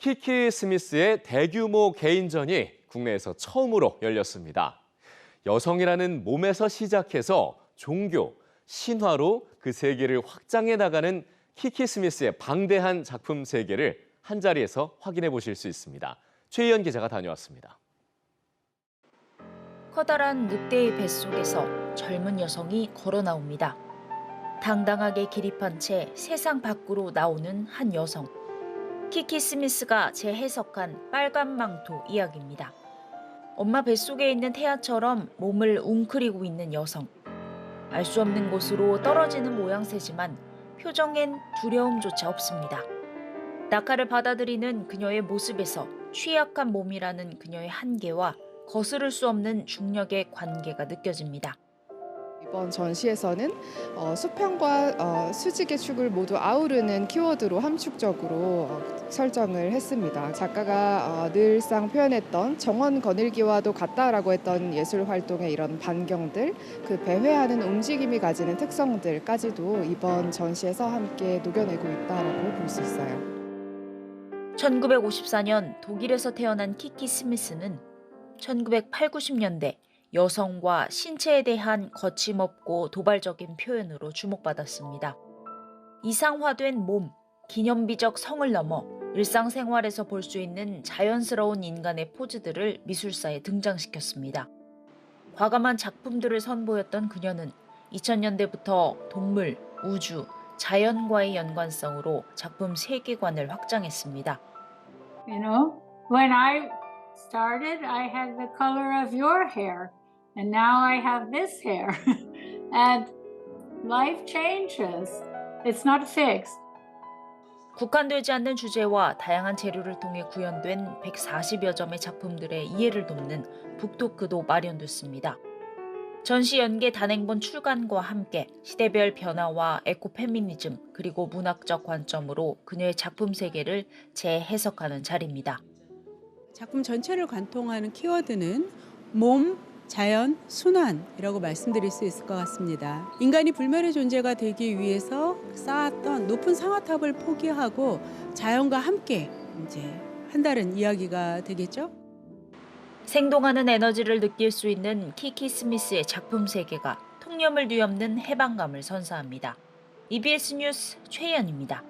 키키 스미스의 대규모 개인전이 국내에서 처음으로 열렸습니다. 여성이라는 몸에서 시작해서 종교, 신화로 그 세계를 확장해 나가는 키키 스미스의 방대한 작품 세계를 한 자리에서 확인해 보실 수 있습니다. 최희연 기자가 다녀왔습니다. 커다란 늑대의 뱃속에서 젊은 여성이 걸어 나옵니다. 당당하게 기립한 채 세상 밖으로 나오는 한 여성. 키키 스미스가 재해석한 빨간 망토 이야기입니다. 엄마 뱃속에 있는 태아처럼 몸을 웅크리고 있는 여성. 알 수 없는 곳으로 떨어지는 모양새지만 표정엔 두려움조차 없습니다. 낙하를 받아들이는 그녀의 모습에서 취약한 몸이라는 그녀의 한계와 거스를 수 없는 중력의 관계가 느껴집니다. 이번 전시에서는 어, 수평과 어, 수직의 축을 모두 아우르는 키워드로 함축적으로 어, 설정을 했습니다. 작가가 어, 늘상 표현했던 정원 거닐기와도 같다라고 했던 예술 활동의 이런 반경들, 그 배회하는 움직임이 가지는 특성들까지도 이번 전시에서 함께 녹여내고 있다라고 볼 수 있어요. 1954년 독일에서 태어난 키키 스미스는 1980, 90년대 여성과 신체에 대한 거침없고 도발적인 표현으로 주목받았습니다. 이상화된 몸, 기념비적 성을 넘어 일상생활에서 볼 수 있는 자연스러운 인간의 포즈들을 미술사에 등장시켰습니다. 과감한 작품들을 선보였던 그녀는 2000년대부터 동물, 우주, 자연과의 연관성으로 작품 세계관을 확장했습니다. You know, when I started, I had the color of your hair, and now I have this hair. and life changes, it's not fixed. 국한되지 않는 주제와 다양한 재료를 통해 구현된 140여 점의 작품들의 이해를 돕는 북토크도 마련됐습니다. 전시 연계 단행본 출간과 함께 시대별 변화와 에코 페미니즘 그리고 문학적 관점으로 그녀의 작품 세계를 재해석하는 자리입니다. 작품 전체를 관통하는 키워드는 몸, 자연, 순환이라고 말씀드릴 수 있을 것 같습니다. 인간이 불멸의 존재가 되기 위해서 쌓았던 높은 상아탑을 포기하고 자연과 함께 이제 한다는 이야기가 되겠죠. 생동하는 에너지를 느낄 수 있는 키키 스미스의 작품 세계가 통념을 뒤엎는 해방감을 선사합니다. EBS 뉴스 최연입니다.